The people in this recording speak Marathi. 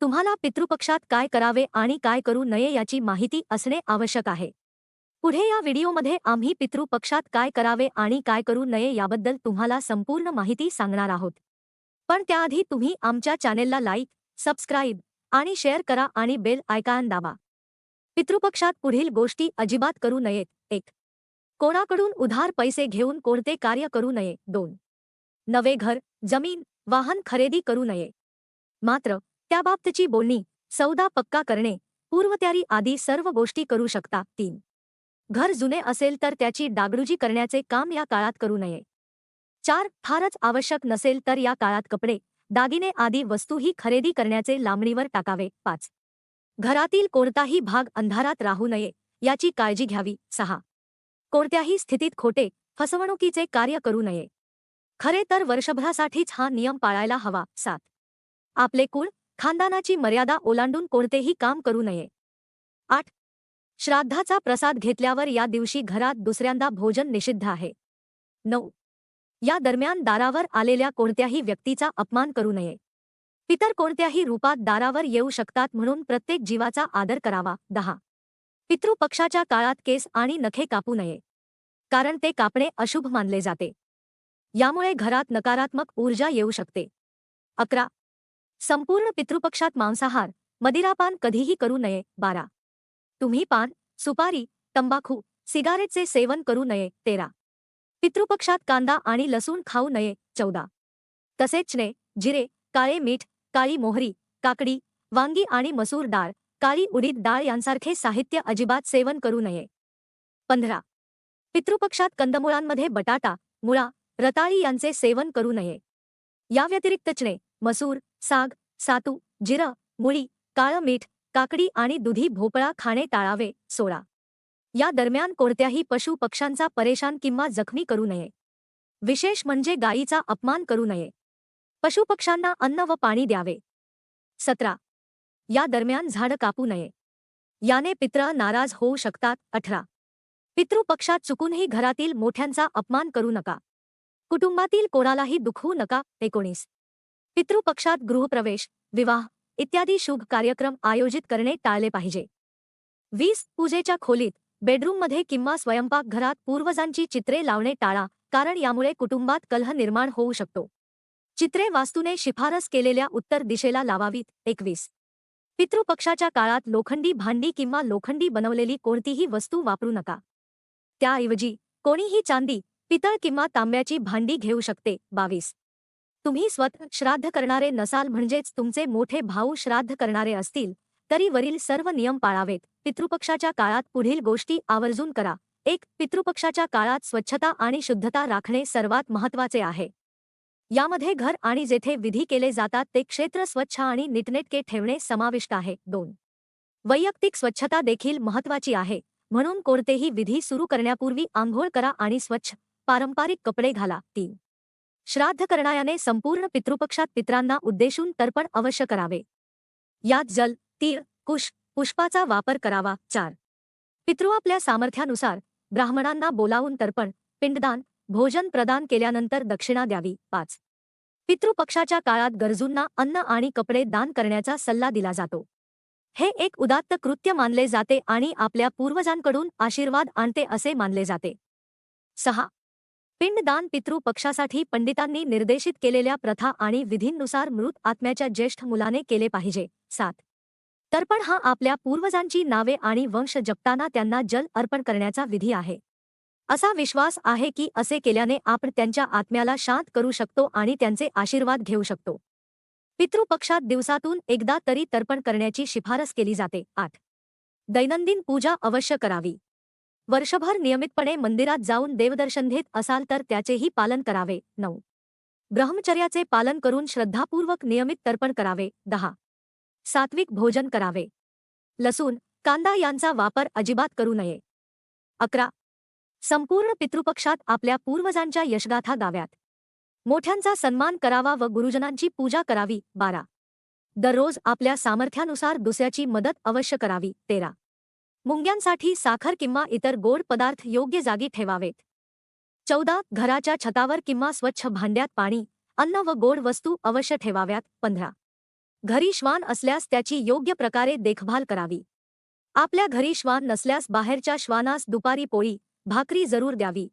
तुम्हाला पितृपक्षात काय करावे आणि काय करू नये याची माहिती असणे आवश्यक आहे. पुढे या व्हिडिओमध्ये आम्ही पितृपक्षात काय करावे आणि काय करू नये याबद्दल तुम्हाला संपूर्ण माहिती सांगणार आहोत. पण त्याआधी तुम्ही आमच्या चॅनेलला लाईक सबस्क्राईब आणि शेअर करा आणि बेल आयकॉन दाबा. पितृपक्षात पुढील गोष्टी अजिबात करू नयेत. एक कोणाकडून उधार पैसे घेऊन कोणते कार्य करू नये. दोन नवे घर जमीन वाहन खरेदी करू नये. मात्र त्याबाबतची बोलणी सौदा पक्का करणे पूर्वतयारी आदी सर्व गोष्टी करू शकता तीन. घर जुने असेल तर त्याची डागडुजी करण्याचे काम या काळात करू नये. चार फारच आवश्यक नसेल तर या काळात कपडे दागिने आदी वस्तूही खरेदी करण्याचे लांबणीवर टाकावे. पाच. घरातील कोणताही भाग अंधारात राहू नये याची काळजी घ्यावी. सहा. कोणत्याही स्थितीत खोटे फसवणुकीचे कार्य करू नये. खरे तर वर्षभरासाठीच हा नियम पाळायला हवा. सात. आपले कुळ खानदानाची मर्यादा ओलांडून कोणतेही काम करू नये. आठ. श्राद्धाचा प्रसाद घेतल्यावर या दिवशी घरात दुसऱ्यांदा भोजन निषिद्ध आहे. नऊ. या दरम्यान दारावर आलेल्या कोणत्याही व्यक्तीचा अपमान करू नये. पितर कोणत्याही रूपात दारावर येऊ शकतात म्हणून प्रत्येक जीवाचा आदर करावा. दहा. पितृपक्षाच्या काळात केस आणि नखे कापू नये. कारण ते कापणे अशुभ मानले जाते. यामुळे घरात नकारात्मक ऊर्जा येऊ शकते. अकरा. संपूर्ण पितृपक्षात मांसाहार मदिरापान कधीही करू नये बारा. तुम्ही पान सुपारी तंबाखू सिगारेटचे सेवन करू नये तेरा. पितृपक्षात कांदा आणि लसूण खाऊ नये चौदा. तसेच ने जिरे काळे मीठ काळी मोहरी काकडी वांगी आणि मसूर डाळ काळी उडीद डाळ यांसारखे साहित्य अजिबात सेवन करू नये. पंधरा. पितृपक्षात कंदमुळांमध्ये बटाटा मुळा रताळी यांचे सेवन करू नये. या मसूर साग सातू जिरं मुळी काळं मीठ काकडी आणि दुधी भोपळा खाणे टाळावे. सोळा. या दरम्यान कोणत्याही पशु पक्ष्यांचा परेशान किंवा जखमी करू नये. विशेष म्हणजे गायीचा अपमान करू नये. पशुपक्ष्यांना अन्न व पाणी द्यावे. सतरा. या दरम्यान झाड कापू नये. याने पित्र नाराज होऊ शकतात. अठरा. पितृपक्षात चुकूनही घरातील मोठ्यांचा अपमान करू नका. कुटुंबातील कोणालाही दुखवू नका. एकोणीस. पितृपक्षात गृहप्रवेश विवाह इत्यादी शुभ कार्यक्रम आयोजित करणे टाळले पाहिजे. वीस पूजेच्या खोलीत बेडरूममध्ये किंवा स्वयंपाकघरात पूर्वजांची चित्रे लावणे टाळा कारण यामुळे कुटुंबात कलह निर्माण होऊ शकतो. चित्रे वास्तूने शिफारस केलेल्या उत्तर दिशेला लावावीत एकवीस. पितृपक्षाच्या काळात लोखंडी भांडी किंवा लोखंडी बनवलेली कोणतीही वस्तू वापरू नका. त्याऐवजी कोणीही चांदी पितळ किंवा तांब्याची भांडी घेऊ शकते बावीस. तुम्ही स्वतः श्राद्ध करणारे नसाल म्हणजेच तुमचे मोठे भाऊ श्राद्ध करणारे असतील तरी वरील सर्व नियम पाळावेत. पितृपक्षाच्या काळात पुढील गोष्टी आवर्जून करा. एक पितृपक्षाच्या काळात स्वच्छता आणि शुद्धता राखणे सर्वात महत्त्वाचे आहे. यामध्ये घर आणि जेथे विधी केले जातात ते क्षेत्र स्वच्छ आणि नीटनेटके ठेवणे समाविष्ट आहे. दोन वैयक्तिक स्वच्छता देखील महत्वाची आहे. म्हणून कोणतेही विधी सुरू करण्यापूर्वी आंघोळ करा आणि स्वच्छ पारंपरिक कपडे घाला. तीन श्राद्ध करणायाने संपूर्ण पितृपक्षात पित्रांना उद्देशून तर्पण अवश्य करावे. यात जल तीळ कुश पुष्पाचा वापर करावा. चार. पितृ आपल्या सामर्थ्यानुसार ब्राह्मणांना बोलावून तर्पण पिंडदान भोजन प्रदान केल्यानंतर दक्षिणा द्यावी. पाच. पितृपक्षाच्या काळात गरजूंना अन्न आणि कपडे दान करण्याचा सल्ला दिला जातो. हे एक उदात्त कृत्य मानले जाते आणि आपल्या पूर्वजांकडून आशीर्वाद आणते असे मानले जाते. सहा. पिंडदान पितृ पक्षासाठी पंडितांनी निर्देशित केलेल्या प्रथा आणि विधींनुसार मृत आत्म्याच्या ज्येष्ठ मुलाने केले पाहिजे. सात. तर्पण हा आपल्या पूर्वजांची नावे आणि वंश जपताना त्यांना जल अर्पण करण्याचा विधी आहे. असा विश्वास आहे की असे केल्याने आपण त्यांच्या आत्म्याला शांत करू शकतो आणि त्यांचे आशीर्वाद घेऊ शकतो. पितृपक्षात दिवसातून एकदा तरी तर्पण करण्याची शिफारस केली जाते. आठ. दैनंदिन पूजा अवश्य करावी. वर्षभर नियमितपणे मंदिरात जाऊन देवदर्शन घेत असाल तर त्याचेही पालन करावे. नऊ. ब्रह्मचर्याचे पालन करून श्रद्धापूर्वक नियमित तर्पण करावे. दहा. सात्विक भोजन करावे. लसूण कांदा यांचा वापर अजिबात करू नये. अकरा. संपूर्ण पितृपक्षात आपल्या पूर्वजांच्या यशगाथा गाव्यात. मोठ्यांचा सन्मान करावा व गुरुजनांची पूजा करावी. बारा. दररोज आपल्या सामर्थ्यानुसार दुसऱ्याची मदत अवश्य करावी. तेरा. मुंग्यांसाठी साखर किंवा इतर गोड पदार्थ योग्य जागी ठेवावेत. चौदा घराच्या छतावर किंवा स्वच्छ भांड्यात पाणी अन्न व गोड वस्तू अवश्य ठेवाव्यात. पंधरा घरी श्वान असल्यास त्याची योग्य प्रकारे देखभाल करावी. आपल्या घरी श्वान नसल्यास बाहेरच्या श्वानास दुपारी पोळी भाकरी जरूर द्यावी.